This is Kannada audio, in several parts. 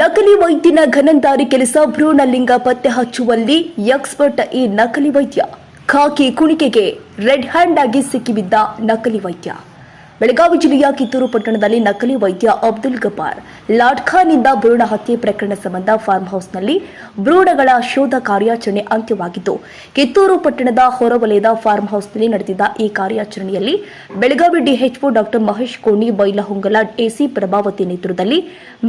ನಕಲಿ ವೈದ್ಯನ ಘನಂದಾರಿ ಕೆಲಸ ಭ್ರೂಣಲಿಂಗ ಪತ್ತೆ ಹಚ್ಚುವಲ್ಲಿ ಎಕ್ಸ್ಪರ್ಟ್ ಈ ನಕಲಿ ವೈದ್ಯ. ಖಾಕಿ ಕುಣಿಕೆಗೆ ರೆಡ್ ಹ್ಯಾಂಡ್ ಆಗಿ ಸಿಕ್ಕಿಬಿದ್ದ ನಕಲಿ ವೈದ್ಯ. ಬೆಳಗಾವಿ ಜಿಲ್ಲೆಯ ಕಿತ್ತೂರು ಪಟ್ಟಣದಲ್ಲಿ ನಕಲಿ ವೈದ್ಯ ಅಬ್ದುಲ್ ಗಬ್ಬಾರ್ ಲಾಡ್ಖಾನಿಂದ ಭ್ರೂಣ ಹತ್ಯೆ ಪ್ರಕರಣ ಸಂಬಂಧ ಫಾರ್ಮ್ ಹೌಸ್ನಲ್ಲಿ ಭ್ರೂಣಗಳ ಶೋಧ ಕಾರ್ಯಾಚರಣೆ ಅಂತ್ಯವಾಗಿದ್ದು, ಕಿತ್ತೂರು ಪಟ್ಟಣದ ಹೊರವಲಯದ ಫಾರ್ಮ್ ಹೌಸ್ನಲ್ಲಿ ನಡೆದಿದ್ದ ಈ ಕಾರ್ಯಾಚರಣೆಯಲ್ಲಿ Belagavi DHO doctor Mahesh Koni, Bailhongal AC Prabhavati ನೇತೃತ್ವದಲ್ಲಿ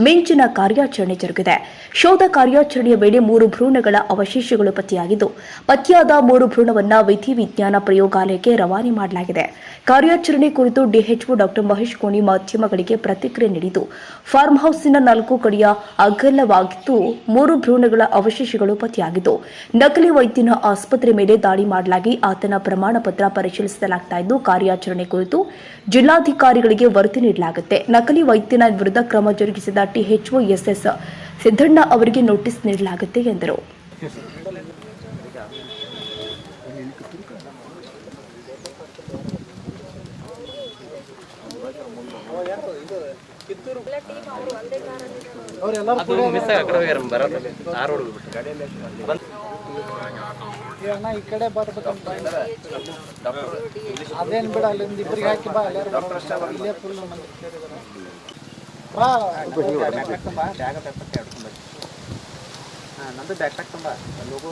ಮಿಂಚಿನ ಕಾರ್ಯಾಚರಣೆ ಜರುಗಿದೆ. ಶೋಧ ಕಾರ್ಯಾಚರಣೆಯ ವೇಳೆ ಮೂರು ಭ್ರೂಣಗಳ ಅವಶೇಷಗಳು ಪತ್ತೆಯಾಗಿದ್ದು, ಪತ್ತೆಯಾದ ಮೂರು ಭ್ರೂಣವನ್ನು ವಿಧಿವಿಜ್ಞಾನ ಪ್ರಯೋಗಾಲಯಕ್ಕೆ ರವಾನೆ ಮಾಡಲಾಗಿದೆ. ಕಾರ್ಯಾಚರಣೆ ಕುರಿತು ಡಿಎಚ್ಒ ಡಾಕ್ಟರ್ ಮಹೇಶ್ ಕೋಣಿ ಮಾಧ್ಯಮಗಳಿಗೆ ಪ್ರತಿಕ್ರಿಯೆ ನೀಡಿದ್ದು, ಫಾರ್ಮ್ ಹೌಸ್ನ ನಾಲ್ಕು ಕಡೆಯ ಅಗಲವಾಗಿದ್ದು, ಮೂರು ಭ್ರೂಣಗಳ ಅವಶೇಷಗಳು ಪತ್ತೆಯಾಗಿದ್ದು, ನಕಲಿ ವೈದ್ಯನ ಆಸ್ಪತ್ರೆ ಮೇಲೆ ದಾಳಿ ಮಾಡಲಾಗಿ ಆತನ ಪ್ರಮಾಣ ಪತ್ರ ಪರಿಶೀಲಿಸಲಾಗ್ತಾ ಇದ್ದು, ಕಾರ್ಯಾಚರಣೆ ಕುರಿತು ಜಿಲ್ಲಾಧಿಕಾರಿಗಳಿಗೆ ವರದಿ ನೀಡಲಾಗುತ್ತೆ. ನಕಲಿ ವೈದ್ಯನ ವಿರುದ್ಧ ಕ್ರಮ ಜರುಗಿಸಿದ ಟಿಎಚ್ಒ ಎಸ್ಎಸ್ ಸಿದ್ದಣ್ಣ ಅವರಿಗೆ ನೋಟಿಸ್ ನೀಡಲಾಗುತ್ತೆ ಎಂದರು. ಏ ಅಣ್ಣ ಈ ಕಡೆ ಬರ್ಬೇಕಂತ ಅದೇನ್ ಬಿಡ ಅಲ್ಲಿಂದ ಇಬ್ಬರಿಗೆ ಹಾಕಿ ಬಾ. ಇಲ್ಲೇ ಫುಲ್. ಬಾ. ನಂದು ಬ್ಯಾಗ್ ಪ್ಯಾಕ್ ತುಂಬ ಲೋಗೋ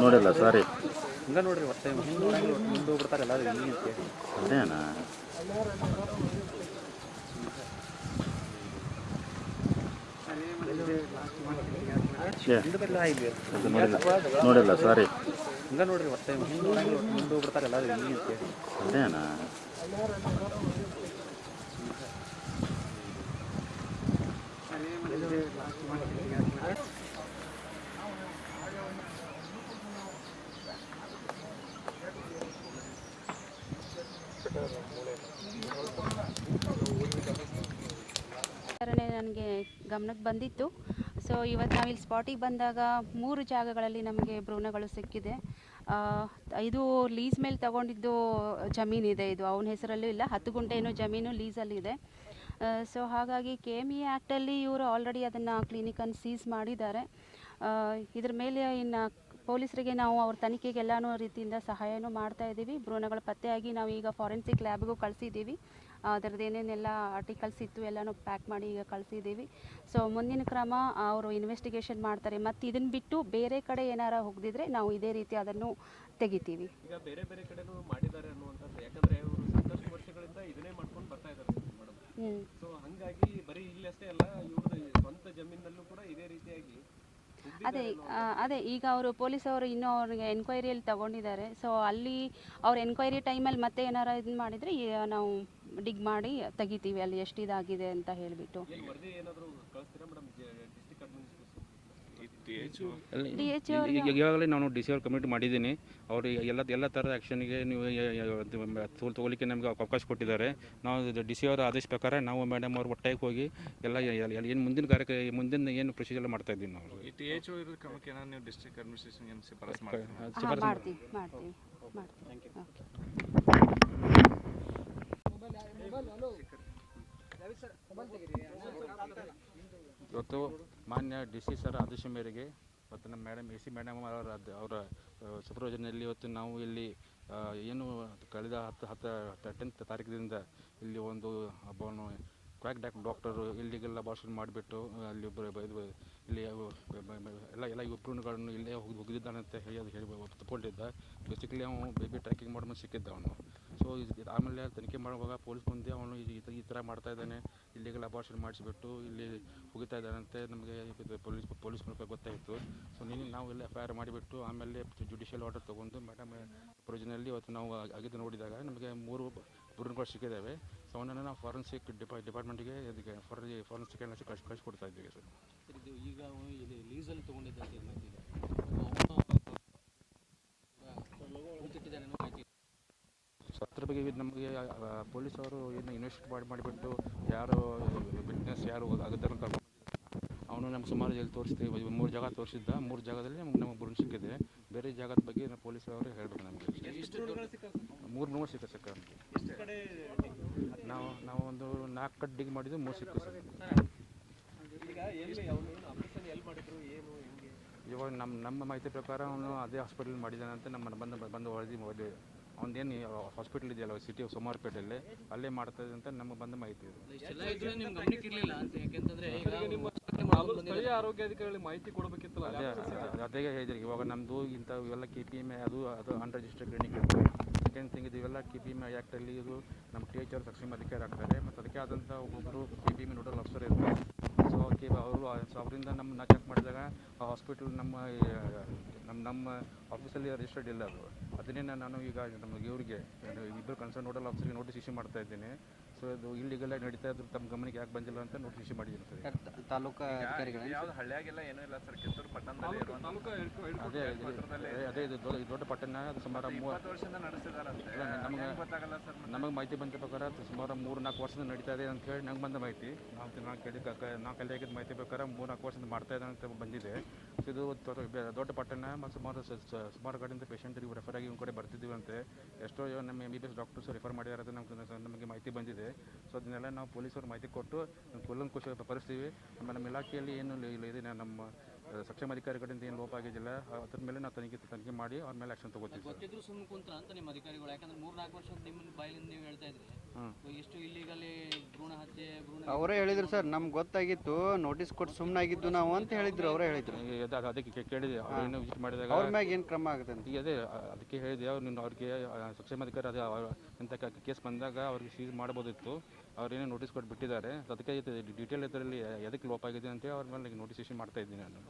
ನೋಡಿಲ್ಲ ಸಾರಿ ಹಂಗ ನೋಡ್ರಿ ಒಟ್ಟೆ ಹಿಂಗೆ ಮುಂದೆ ಹೋಗ್ಬಿಡ್ತಾರೆ ಎಲ್ಲರೂ ಹಿಂಗೆ ಅದೇನಾ ನೋಡಿಲ್ಲ ಸಾರಿ ಹಂಗ ನೋಡ್ರಿ ಒಟ್ಟೆ ಮುಂದೆ ಹೋಗ್ಬಿಡ್ತಾರೆ ಎಲ್ಲರೂ ಹಿಂಗೆ ಅದೇನಾ? ಗಮನಕ್ಕೆ ಬಂದಿತ್ತು. ಸೊ ಇವತ್ತು ನಾವಿಲ್ಲಿ ಸ್ಪಾಟಿಗೆ ಬಂದಾಗ ಮೂರು ಜಾಗಗಳಲ್ಲಿ ನಮಗೆ ಭ್ರೂಣಗಳು ಸಿಕ್ಕಿದೆ. ಇದು ಲೀಸ್ ಮೇಲೆ ತಗೊಂಡಿದ್ದು ಜಮೀನಿದೆ ಇದು ಅವನ ಹೆಸರಲ್ಲೂ ಇಲ್ಲ. ಹತ್ತು ಗುಂಟೆ ಏನೋ ಜಮೀನು ಲೀಸಲ್ಲಿದೆ ಸೊ ಹಾಗಾಗಿ ಕೆ ಎಂ ಇ ಆ್ಯಕ್ಟಲ್ಲಿ ಇವರು ಆಲ್ರೆಡಿ ಅದನ್ನು ಕ್ಲಿನಿಕನ್ನು ಸೀಸ್ ಮಾಡಿದ್ದಾರೆ. ಇದ್ರ ಮೇಲೆ ಇನ್ನು ಪೊಲೀಸರಿಗೆ ನಾವು ಅವ್ರ ತನಿಖೆಗೆಲ್ಲಾನು ರೀತಿಯಿಂದ ಸಹಾಯನೂ ಮಾಡ್ತಾ ಇದ್ದೀವಿ. ಭ್ರೂಣಗಳು ಪತ್ತೆಯಾಗಿ ನಾವು ಈಗ ಫಾರೆನ್ಸಿಕ್ ಲ್ಯಾಬ್ಗೂ ಕಳಿಸಿದ್ದೀವಿ. ಅದರದ್ದು ಏನೇನೆಲ್ಲ ಆರ್ಟಿಕಲ್ಸ್ ಇತ್ತು ಎಲ್ಲನೂ ಪ್ಯಾಕ್ ಮಾಡಿ ಈಗ ಕಳಿಸಿದ್ದೀವಿ. ಸೊ ಮುಂದಿನ ಕ್ರಮ ಅವರು ಇನ್ವೆಸ್ಟಿಗೇಷನ್ ಮಾಡ್ತಾರೆ. ಮತ್ತು ಇದನ್ನು ಬಿಟ್ಟು ಬೇರೆ ಕಡೆ ಏನಾರ ಹೋಗದಿದ್ರೆ ನಾವು ಇದೇ ರೀತಿ ಅದನ್ನು ತೆಗಿತೀವಿ. ಈಗ ಬೇರೆ ಬೇರೆ ಕಡೆನೂ ಮಾಡಿದ್ದಾರೆ ಅನ್ನುವಂಥದ್ದು. ಯಾಕಂದ್ರೆ ಅವರು ಸಾಕಷ್ಟು ವರ್ಷಗಳಿಂದ ಇದನ್ನೇ ಮಾಡ್ಕೊಂಡು ಬರ್ತಾ ಇದ್ದಾರೆ ಮೇಡಮ್ ಹ್ಞೂ ಸೊ ಹಂಗಾಗಿ ಬರೀ ಇಲ್ಲಿ ಅಲ್ಲ ಇವ್ರದ್ದು ಸ್ವಂತ ಜಮೀನಲ್ಲೂ ಕೂಡ ಇದೇ ರೀತಿಯಾಗಿ ಅದೇ ಅದೇ ಈಗ ಅವರು ಪೊಲೀಸ್ ಅವರು ಇನ್ನೂ ಅವ್ರಿಗೆ ಎನ್ಕ್ವೈರಿಯಲ್ಲಿ ತಗೊಂಡಿದ್ದಾರೆ. ಸೊ ಅಲ್ಲಿ ಅವ್ರ ಎನ್ಕ್ವೈರಿ ಟೈಮಲ್ಲಿ ಮತ್ತೆ ಏನಾರು ಇದನ್ನ ಮಾಡಿದರೆ ನಾವು ಡಿಗ್ ಮಾಡಿ ತೆಗಿತೀವಿ ಅಲ್ಲಿ ಎಷ್ಟು ಇದಾಗಿದೆ ಅಂತ ಹೇಳಿಬಿಟ್ಟು. ಈ ವರದಿ ಏನಾದರೂ ಕಳಿಸ್ತೀರಾ madam? District administration D H ಈಗ ಈಗಾಗಲೇ ನಾನು ಡಿ ಸಿ ಅವ್ರು ಕಮಿಟ್ ಮಾಡಿದ್ದೀನಿ. ಅವರು ಎಲ್ಲ ಎಲ್ಲ ಥರದ ಆ್ಯಕ್ಷನ್ಗೆ ನೀವು ತೋಲ್ ತೊಗೊಲಿಕ್ಕೆ ನಮಗೆ ಅವಕಾಶ ಕೊಟ್ಟಿದ್ದಾರೆ. ನಾವು ಡಿ ಸಿ ಅವರ ಆದೇಶ ಪ್ರಕಾರ ನಾವು ಮೇಡಮ್ ಅವ್ರು ಒಟ್ಟಾಗಿ ಹೋಗಿ ಎಲ್ಲ ಏನು ಮುಂದಿನ ಕಾರ್ಯಕ್ಕೆ ಮುಂದಿನ ಏನು ಪ್ರೊಸೀಜರ್ ಮಾಡ್ತಾ ಇದ್ದೀವಿ ನಾವು. ಈ ಟಿ ಎಚ್ ಇರೋ ಕ್ರಮಕ್ಕೆ ನೀವು ಡಿಸ್ಟ್ರಿಕ್ಟ್ ಅಡ್ಮಿನಿಸ್ಟ್ರೇಷನ್ ಏನು ಶಿಫಾರಸ್ ಮಾಡ್ತೀವಿ ಮಾಡ್ತೀವಿ ಮಾಡ್ತೀವಿ. ಓಕೆ ಇವತ್ತು ಮಾನ್ಯ ಡಿ ಸಿ ಸರ್ ಆದೇಶ ಮೇರೆಗೆ ಮತ್ತು ನಮ್ಮ ಮೇಡಮ್, ಎ ಸಿ ಮೇಡಮ್ ಅವರ ಅವರ ಸುಪ್ರಯೋಜನೆಯಲ್ಲಿ ಇವತ್ತು ನಾವು ಇಲ್ಲಿ ಏನು ಕಳೆದ ಹತ್ತು ಹತ್ತು ಟೆಂತ್ ತಾರೀಕಿನಿಂದ ಇಲ್ಲಿ ಒಂದು ಹಬ್ಬವನ್ನು ಕ್ವಾಕ್ ಡಾಕ್ ಡಾಕ್ಟರು ಇಲ್ಲಿಗೆಲ್ಲ ಭಾಷಣ ಮಾಡಿಬಿಟ್ಟು, ಅಲ್ಲಿ ಇದು, ಇಲ್ಲಿ ಎಲ್ಲ ಎಲ್ಲ ಉಪಕರಣಗಳನ್ನು ಇಲ್ಲೇ ಹೋಗಿ ಹೋಗಿದ್ದಾನೆ ಅಂತ ಹೇಳಿ ಅದು ಹೇಳಿ ತಗೊಂಡಿದ್ದ ಬೇಸಿಕಲಿ ಅವನು ಬೇಬಿ ಟ್ರ್ಯಾಕಿಂಗ್ ಮಾಡಿ ಸಿಕ್ಕಿದ್ದ ಅವನು. ಸೊ ಆಮೇಲೆ ತನಿಖೆ ಮಾಡುವಾಗ ಪೊಲೀಸ್ ಮುಂದೆ ಅವನು ಈ ಥರ- ಮಾಡ್ತಾ ಇದ್ದಾನೆ. ಇಲ್ಲಿಗೆಲ್ಲ ಅಬಾರ್ಷನ್ ಮಾಡಿಸಿಬಿಟ್ಟು ಇಲ್ಲಿ ಹೋಗ್ತಾ ಇದ್ದಾನಂತೆ. ನಮಗೆ ಪೊಲೀಸ್ ಪೊಲೀಸ್ ಮೂಲಕ ಗೊತ್ತಾಯಿತು. ಸೊ ನೀನು ನಾವು ಎಲ್ಲ ಎಫ್ ಐ ಆರ್ ಮಾಡಿಬಿಟ್ಟು ಆಮೇಲೆ ಜುಡಿಷಿಯಲ್ ಆರ್ಡರ್ ತೊಗೊಂಡು ಮೇಡಮ್ ಪ್ರೊವಿಷನಲ್ಲಿ ಇವತ್ತು ನಾವು ಆಗಿದ್ದು ನೋಡಿದಾಗ ನಮಗೆ ಮೂರು ಬುರುನ್ಗಳು ಸಿಕ್ಕಿದ್ದಾವೆ. ಸೊ ಅವನನ್ನು ನಾವು ಫಾರೆನ್ಸಿಕ್ ಡಿಪಾ ಡಿಪಾರ್ಟ್ಮೆಂಟಿಗೆ ಇದಕ್ಕೆ ಫಾರ್ ಫಾರೆನ್ಸಿಕ್ ಕಳ್ಸಿ, ಕಳಿಸ್ಕೊಡ್ತಾ ಇದ್ದೀವಿ ಸರ್ ಸರ್ ಇದು ಈಗ ಅವನು ಇಲ್ಲಿ ಲೀಸಲ್ಲಿ ತೊಗೊಂಡಿದ್ದ ಅಂತ ಮಾಹಿತಿ ಇದೆ ಅವನು ಮಾಹಿತಿ ಸೊ ಅದ್ರ ಬಗ್ಗೆ ಪೊಲೀಸವರು ಪೊಲೀಸ್ ಅವರು ಏನು ಇನ್ವೆಸ್ಟ್ ಮಾಡಿ ಮಾಡಿಬಿಟ್ಟು ಯಾರು ವಿಟ್ನೆಸ್ ಯಾರು ಅಂತ ಅವನು ನಮ್ಗೆ ಸುಮಾರು ಜಲ್ಲಿ ತೋರಿಸ್ತೀವಿ ಮೂರು ಜಾಗ ತೋರಿಸಿದ್ದ. ಮೂರು ಜಾಗದಲ್ಲಿ ನಮ್ಗೆ ನಮಗೆ ಬುರುನ್ ಸಿಕ್ಕಿದೆ. ಬೇರೆ ಜಾಗದ ಬಗ್ಗೆ ನಾವು ಪೊಲೀಸ್ ಅವರು ಹೇಳಬೇಕು ನಮಗೆ. ಮೂರು ಮೂರು ಸಿಕ್ಕ ಸಿಕ್ಕ. ನಾವು ನಾವು ಒಂದು ನಾಲ್ಕು ಕಟ್ ಡಿಗ್ ಮಾಡಿದ್ದು ಮೂರು ಸಿಕ್ಕ ಸರ್ ಇವಾಗ ನಮ್ಮ ನಮ್ಮ ಮಾಹಿತಿ ಪ್ರಕಾರ ಅವನು ಅದೇ ಹಾಸ್ಪಿಟಲ್ ಮಾಡಿದ್ದಾನೆ ಅಂತ ನಮ್ಮ ಬಂದು ಬಂದು ವರದಿ ವರದಿ. ಅವನದೇನು ಹಾಸ್ಪಿಟಲ್ ಇದೆಯಲ್ಲ ಸಿಟಿ ಸೋಮಾರ್ಪೇಟೆಯಲ್ಲಿ ಅಲ್ಲೇ ಮಾಡ್ತಾ ಇದೆ ಅಂತ ನಮಗೆ ಬಂದ ಮಾಹಿತಿ ಇದೆ. ಆರೋಗ್ಯಾಧಿಕಾರಿಗಳಿಗೆ ಮಾಹಿತಿ ಕೊಡಬೇಕಿತ್ತಲ್ಲ ಅದೇ ಅದೇ- ಹೇಳಿದ್ರಿ ಇವಾಗ ನಮ್ಮದು ಇಂಥ ಇವೆಲ್ಲ ಕೆ ಪಿ ಎಂ ಅದು ಅದು ಅನ್ರಿಜಿಸ್ಟರ್ ಕ್ಲಿನಿಕ್ ಸೆಕೆಂಡ್ ಥಿಂಗ್ ಇದು ಇವೆಲ್ಲ ಕೆ ಪಿ ಎಂ ಆ್ಯಕ್ಟಲ್ಲಿ ಇದು ನಮ್ಮ ಟಿ ಎಚ್ ಅವ್ರು ಸಕ್ಷಮ ಅಧಿಕಾರಿ ಆಗ್ತಾರೆ ಮತ್ತು ಅದಕ್ಕೆ ಆದಂಥ ಒಬ್ಬೊಬ್ಬರು ಕೆ ಪಿ ಎಂ ನೋಡಲ್ ಅಫ್ಸರ್ ಇರ್ತಾರೆ. ಸೊ ಕೆ ಅವರು ಸೊ ಅವರಿಂದ ನಮ್ಮ ನಾ ಚೆಕ್ ಮಾಡಿದಾಗ ಆ ಹಾಸ್ಪಿಟಲ್ ನಮ್ಮ ನಮ್ಮ ನಮ್ಮ ಆಫೀಸಲ್ಲಿ ರಿಜಿಸ್ಟರ್ಡ್ ಇಲ್ಲ ಅದು. ಅದನ್ನೇ ನಾನು ಈಗ ನಮಗೆ ಇವ್ರಿಗೆ ಇಬ್ಬರು ಕನ್ಸರ್ನ್ ನೋಡಲ್ ಆಫೀಸರ್ಗೆ ನೋಟಿಸ್ ಇಶ್ಯೂ ಮಾಡ್ತಾ ಇದ್ದೀನಿ. ಇದು ಇಲ್ಲಿಗೆಲ್ಲ ನಡೀತಾ ಇದ್ರು ತಮ್ಮ ಗಮನಕ್ಕೆ ಯಾಕೆ ಬಂದಿಲ್ಲ ಅಂತ ನೋಟಿಸ್ ಇಶ್ಯೂ ಮಾಡಿದ್ದೀನಿ ಸರ್ ತಾಲೂಕು ಯಾವ್ದು ಹಳ್ಳಿಯಾಗೆಲ್ಲ ಏನೂ ಇಲ್ಲ ಸರ್ ಕಿತ್ತೂರು ಪಟ್ಟಣದಲ್ಲಿ ಇರುವಂತ ಅದೇ ಅದೇ- ಇದು ದೊಡ್ಡ ಪಟ್ಟಣ ಅದು ಸುಮಾರು ಮೂವತ್ತು ವರ್ಷದಿಂದ ನಡೆಸಿದಾರಂತೆ ಇಲ್ಲ, ಗೊತ್ತಾಗಲ್ಲ ಸರ್ ನಮಗೆ ಮಾಹಿತಿ ಬಂದ ಪ್ರಕಾರ ಸುಮಾರು ಮೂರು ನಾಲ್ಕು ವರ್ಷದಿಂದ ನಡೀತಾ ಇದೆ ಅಂತ ಹೇಳಿ ನಂಗೆ ಬಂದ ಮಾಹಿತಿ. ನಾವು ನಾವು ಕೇಳಿ ನಾವು ಕಲೆ ಆಗಿದ್ದ ಮಾಹಿತಿ ಪ್ರಕಾರ ಮೂರು ನಾಲ್ಕು ವರ್ಷದಿಂದ ಮಾಡ್ತಾ ಇದೆ ಅಂತ ಬಂದಿದೆ. ಇದು ದೊಡ್ಡ ದೊಡ್ಡ ಪಟ್ಟಣ ಮತ್ತು ಸುಮಾರು ಸುಮಾರು ಕಡೆಯಿಂದ ಪೇಷಂಟ್ರಿಗೆ ರೆಫರ್ ಆಗಿ ಒಂದು ಕಡೆ ಬರ್ತಿದ್ದೀವಿ ಅಂತೆ. ಎಷ್ಟೋ ನಮ್ಮ M B B S doctors refer ಮಾಡಿದ್ದಾರೆ ಅಂತ ನಮ್ಗೆ ನಮಗೆ ಮಾಹಿತಿ ಬಂದಿದೆ. ಸೊ ಅದನ್ನೆಲ್ಲ ನಾವು ಪೊಲೀಸರು ಮಾಹಿತಿ ಕೊಟ್ಟು ಕುಲಂಕುಶ ಪರಿಸ್ತೀವಿ ಆಮೇಲೆ ನಮ್ಮ ಇಲಾಖೆಯಲ್ಲಿ ಏನು ಇದೆ. ನಮ್ಮ ಸಕ್ಷಮ ಅಧಿಕಾರಿಗಳಿಂದ ಏನು ಲೋಪ ಆಗಿದ್ದಿಲ್ಲ. ಅದ್ರ ಮೇಲೆ ನಾವು ತನಿಖೆ ತನಿಖೆ ಮಾಡಿ ಅವ್ರ ಮೇಲೆ ಆ್ಯಕ್ಷನ್ ತಗೋತೀವಿ ಗೊತ್ತಿದ್ರು ಸುಮ್ಮನೆ ಅಂತ ನಿಮ್ಮ ಅಧಿಕಾರಿಗಳು. ಯಾಕಂದ್ರೆ ಮೂರ್ ನಾಲ್ಕು ವರ್ಷ ನಿಮ್ಮ ಬಾಯಿಲಿಂದ ನೀವು ಹೇಳ್ತಾ ಇದ್ರಿ. ಇಲ್ಲಿಗಲ್ಲಿ ಭ್ರೂಣ ಹತ್ಯೆ ಭ್ರೂಣ ಅವರೇ ಹೇಳಿದ್ರು ಸರ್ ನಮ್ಗೆ ಗೊತ್ತಾಗಿತ್ತು ನೋಟಿಸ್ ಕೊಟ್ಟು ಸುಮ್ಮನಾಗಿದ್ದು ನಾವು ಅಂತ ಹೇಳಿದ್ರು ಅವರೇ ಹೇಳಿದ್ರು. ಅದು- ಅದು- ಅದಕ್ಕೆ ಕೇಳಿದೆ ಅವ್ರು ಏನು ವಿಸಿಟ್ ಮಾಡಿದಾಗ ಅವ್ರ ಮ್ಯಾಗ ಏನು ಕ್ರಮ ಆಗುತ್ತೆ ಅಂತ. ಈಗ ಅದೇ ಅದಕ್ಕೆ ಹೇಳಿದೆ ಅವ್ರು ನೀನು ಅವ್ರಿಗೆ ಸಕ್ಷೇಮ ಅಧಿಕಾರಿ ಅದು ಎಂಥ ಇಂಥ ಕೇಸ್ ಬಂದಾಗ ಅವ್ರಿಗೆ ಸೀಸ್ ಮಾಡ್ಬೋದಿತ್ತು. ಅವ್ರೇನೇ ನೋಟಿಸ್ ಕೊಟ್ಟು ಬಿಟ್ಟಿದ್ದಾರೆ ಅದಕ್ಕೆ ಡೀಟೇಲ್ ಇದರಲ್ಲಿ ಎದಕ್ಕೆ ಲೋಪ ಆಗಿದೆ ಅಂತೇಳಿ ಅವ್ರ ಮೇಲೆ ನೋಟಿಸ್ ಇಶ್ಯೂ ಮಾಡ್ತಾ ಇದ್ದೀನಿ ನಾನು.